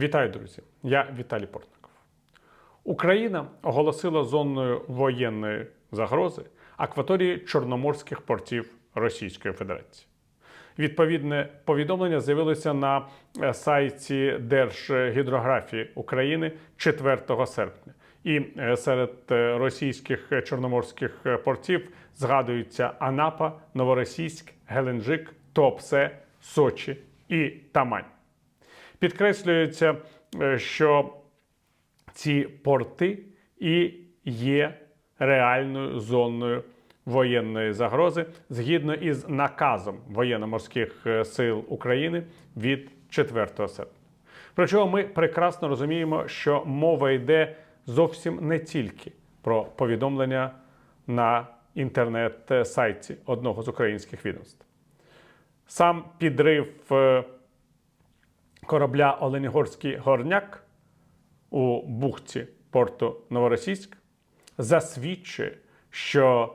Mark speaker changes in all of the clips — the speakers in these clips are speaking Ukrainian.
Speaker 1: Вітаю, друзі! Я Віталій Портников. Україна оголосила зоною воєнної загрози акваторії чорноморських портів Російської Федерації. Відповідне повідомлення з'явилося на е, сайті Держгідрографії України 4 серпня. І е, серед е, російських чорноморських портів згадуються Анапа, Новоросійськ, Геленджик, Туапсе, Сочі і Тамань. Підкреслюється, е, що ці порти і є реальною зоною воєнної загрози згідно із наказом воєнно-морських е, сил України від 4 серпня. Причому ми прекрасно розуміємо, що мова йде зовсім не тільки про повідомлення на інтернет-сайті одного з українських відомств. Сам підрив е, корабля Оленігорський горняк у бухті порту Новоросійськ засвідчує, що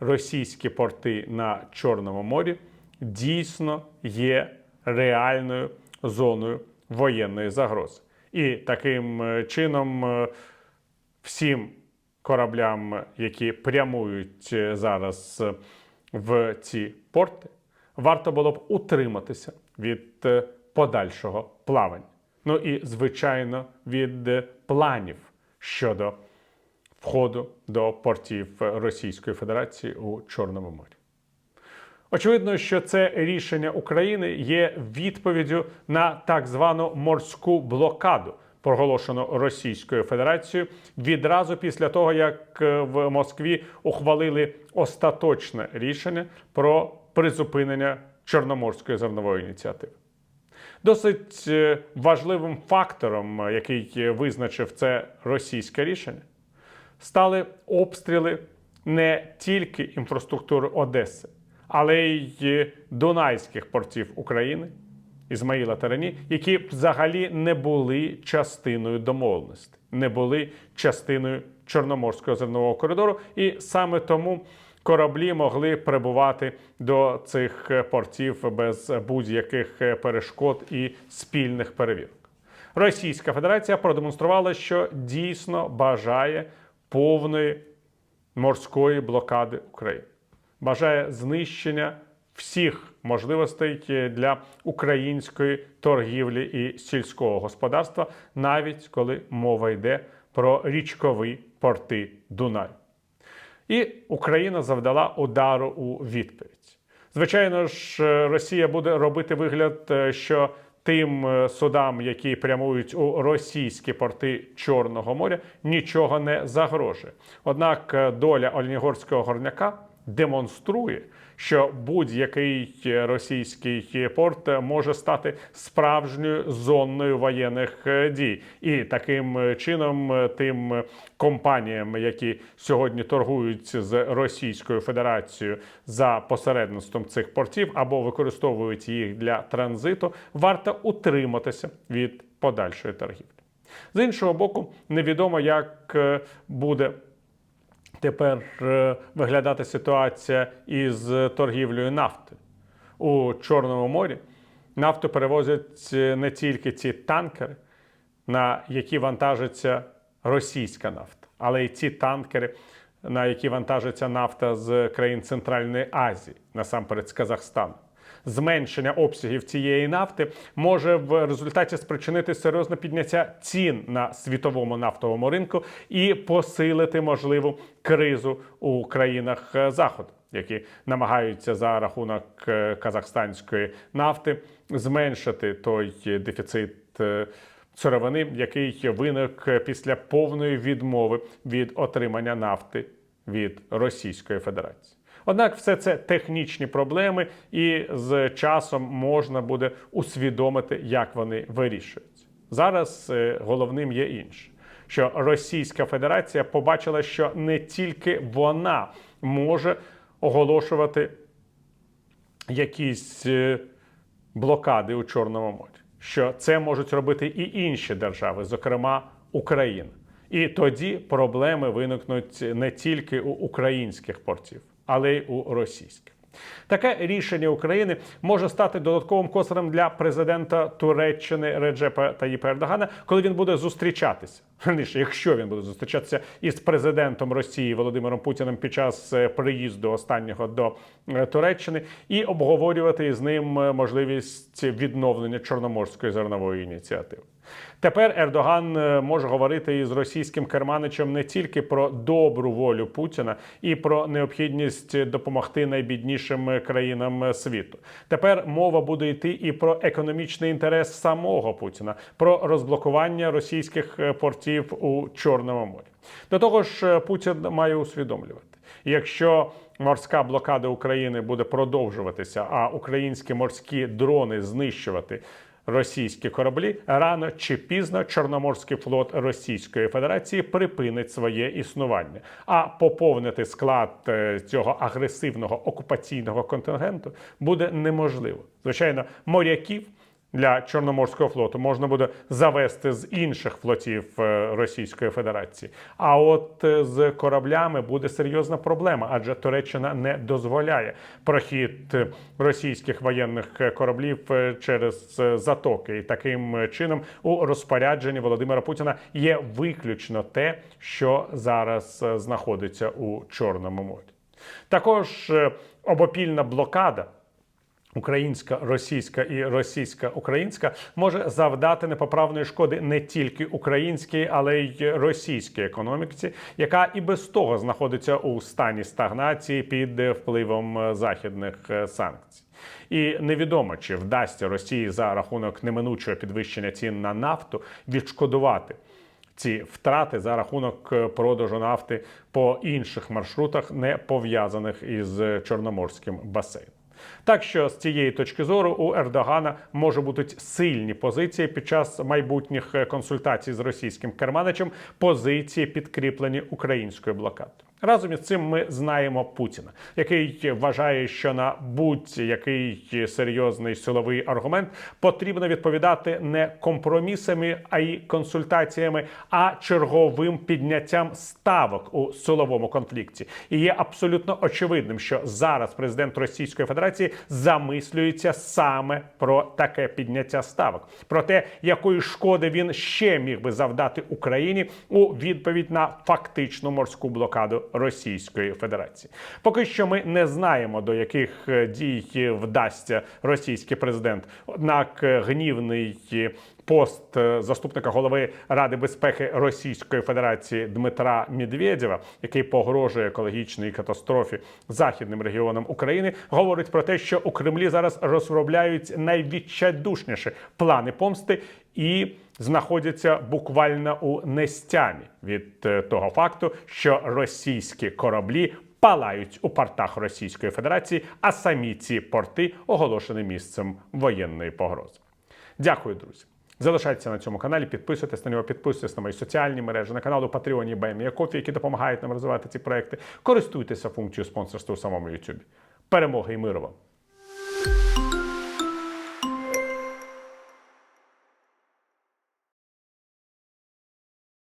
Speaker 1: російські порти на Чорному морі дійсно є реальною зоною воєнної загрози. І таким е, чином е, всім кораблям, які прямують е, зараз в ці порти, варто було б утриматися від подальшого плавання. Ну і, звичайно, від планів щодо входу до портів Російської Федерації у Чорному морі. Очевидно, що це рішення України є відповіддю на так звану морську блокаду, проголошену Російською Федерацією відразу після того, як е, в Москві ухвалили остаточне рішення про призупинення Чорноморської зернової ініціативи. Досить е, важливим фактором, е, який е, визначив це російське рішення, стали обстріли не тільки інфраструктури Одеси, але й дунайських портів України, Ізмаїла та Рені, які взагалі не були частиною домовленості, не були частиною Чорноморського зернового коридору, і саме тому кораблі могли прибувати до цих е, портів без будь-яких е, перешкод і спільних перевірок. Російська Федерація продемонструвала, що дійсно бажає повної морської блокади України, бажає знищення всіх можливостей е, для української торгівлі і сільського господарства, навіть коли мова йде про річкові порти Дунаю. І Україна завдала удару у відповідь. Звичайно ж, е, Росія буде робити вигляд, е, що тим е, судам, які прямують у російські порти Чорного моря, нічого не загрожує. Однак доля Ольнігорського горняка демонструє, що будь-який е, російський порт може стати справжньою зоною воєнних е, дій, і таким е, чином е, тим е, компаніям, які сьогодні торгують з Російською Федерацією за посередництвом цих портів або використовують їх для транзиту, варто утриматися від подальшої торгівлі. З іншого боку, невідомо, як е, буде тепер е, виглядати ситуація із торгівлею нафти у Чорному морі. Нафту перевозять е, не тільки ці танкери, на які вантажиться російська нафта, але й ці танкери, на які вантажиться нафта з країн Центральної Азії, насамперед з Казахстану. Зменшення обсягів цієї нафти може в результаті спричинити серйозне підняття цін на світовому нафтовому ринку і посилити можливу кризу у країнах е, Заходу, які намагаються за рахунок е, казахстанської нафти зменшити той дефіцит е, сировини, який виник після повної відмови від отримання нафти від Російської Федерації. Однак все це технічні проблеми, і з часом можна буде усвідомити, як вони вирішуються. Зараз е, головним є інше, що Російська Федерація побачила, що не тільки вона може оголошувати якісь е, блокади у Чорному морі, що це можуть робити і інші держави, зокрема Україна. І тоді проблеми виникнуть не тільки у українських портів, але й у російських. Таке рішення України може стати додатковим косарем для президента Туреччини Реджепа Таїпа Ердогана, коли він буде зустрічатися. Верніше, якщо він буде зустрічатися із президентом Росії Володимиром Путіним під час е, приїзду останнього до е, Туреччини, і обговорювати з ним е, можливість відновлення чорноморської зернової ініціативи. Тепер Ердоган е, може говорити із російським керманичем не тільки про добру волю Путіна і про необхідність допомогти найбіднішим країнам світу. Тепер мова буде йти і про економічний інтерес самого Путіна, про розблокування російських е, портів у Чорному морі. До того ж, е, Путін має усвідомлювати, якщо морська блокада України буде продовжуватися, а українські морські дрони знищувати російські кораблі, рано чи пізно Чорноморський флот Російської Федерації припинить своє існування. А поповнити склад е, цього агресивного окупаційного контингенту буде неможливо. Звичайно, моряків. Для Чорноморського флоту можна буде завести з інших флотів е, Російської Федерації. А от е, з кораблями буде серйозна проблема, адже Туреччина не дозволяє прохід е, російських воєнних кораблів через затоки. І таким чином у розпорядженні Володимира Путіна є виключно те, що зараз знаходиться у Чорному морі. Також обопільна блокада Українська, російська і російська українська може завдати непоправної шкоди не тільки українській, але й російській економіці, яка і без того знаходиться у стані стагнації під впливом західних е, санкцій. І невідомо чи вдасться Росії за рахунок неминучого підвищення цін на нафту відшкодувати ці втрати за рахунок е, продажу нафти по інших маршрутах, не пов'язаних із Чорноморським басейном. Так що з цієї точки зору у Ердогана може бути сильні позиції під час майбутніх е, консультацій з російським керманичем, позиції підкріплені українською блокадою. Разом із цим ми знаємо Путіна, який вважає, що на будь-який серйозний силовий аргумент потрібно відповідати не компромісами, а й консультаціями, а черговим підняттям ставок у силовому конфлікті. І є абсолютно очевидним, що зараз президент Російської Федерації замислюється саме про таке підняття ставок, про те, якої шкоди він ще міг би завдати Україні у відповідь на фактичну морську блокаду Російської Федерації. Поки що ми не знаємо до яких е, дій вдасться російський президент. Однак е, гнівний пост е, заступника голови Ради безпеки Російської Федерації Дмитра Медведєва, який погрожує екологічній катастрофі західним регіонам України, говорить про те, що у Кремлі зараз розробляють найвідчайдушніші плани помсти і знаходяться буквально у нестямі від е, того факту, що російські кораблі. Палають у портах Російської Федерації, а самі ці порти оголошені місцем воєнної погрози. Дякую, друзі. Залишайтеся на цьому каналі, підписуйтесь на нього, підписуйтесь на мої соціальні мережі, на канал у Патреоні Бемія Кофі, які допомагають нам розвивати ці проекти. Користуйтеся функцією спонсорства у самому YouTube. Перемоги і миру вам!